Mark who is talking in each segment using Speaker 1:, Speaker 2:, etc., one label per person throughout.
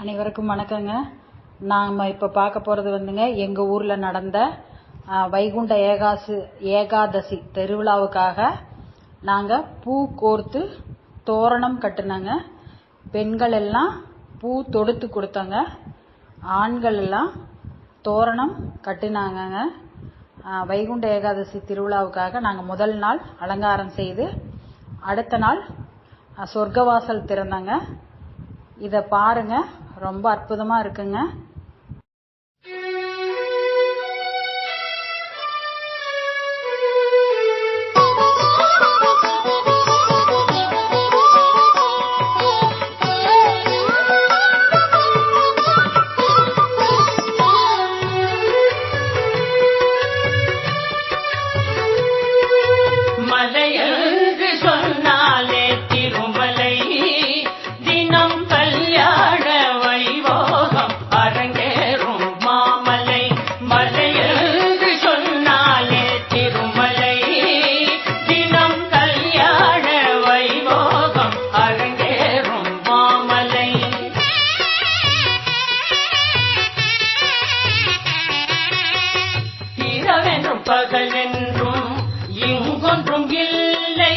Speaker 1: அனைவருக்கும் வணக்கங்க. நாம் இப்போ பார்க்க போகிறது வந்துங்க எங்கள் ஊரில் நடந்த வைகுண்ட ஏகாசு ஏகாதசி திருவிழாவுக்காக நாங்கள் பூ கோர்த்து தோரணம் கட்டினங்க. பெண்கள் எல்லாம் பூ தொடுத்து கொடுத்தங்க. ஆண்கள் எல்லாம் தோரணம் கட்டினாங்கங்க. வைகுண்ட ஏகாதசி திருவிழாவுக்காக நாங்கள் முதல் நாள் அலங்காரம் செய்து அடுத்த நாள் சொர்க்கவாசல் திறந்தாங்க. இதை பாருங்க. ரொம்ப அற்புதமாக இருக்குங்க.
Speaker 2: பகலென்றும் இங்கொன்றும் இல்லை.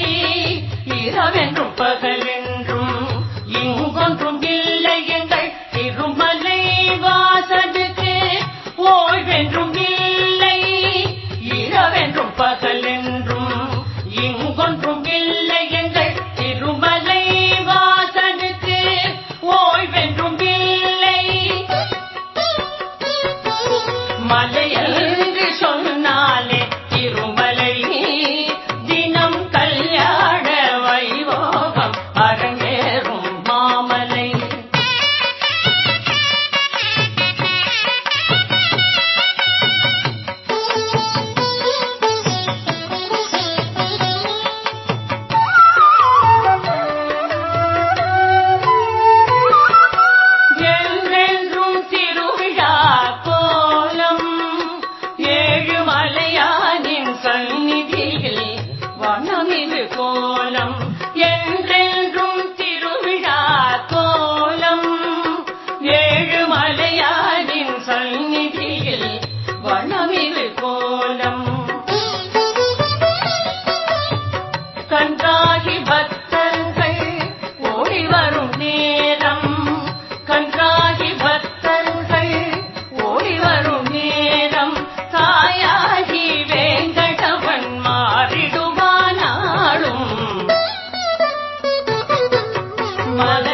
Speaker 2: இரவென்றும் பகலென்றும் இங்கொன்றும் இல்லை எங்கள் திருமலை வாசலுக்கு. ஓய்வென்றும் இல்லை. இரவென்றும் பகலென்றும் இங்கொன்றும் இல்லை எங்கள் திருமலை வாசலுக்கு. ஓய்வென்றும் இல்லை. மலையல்ல வண்ணமிகு கோலம் கன்றாகி பக்தர்கள் ஓடி வரும் நேரம். கன்றாகி பக்தர்கள் ஓடி வரும் நேரம். தாயாகி வேங்கடவன் மாறிடுவானாளும். மல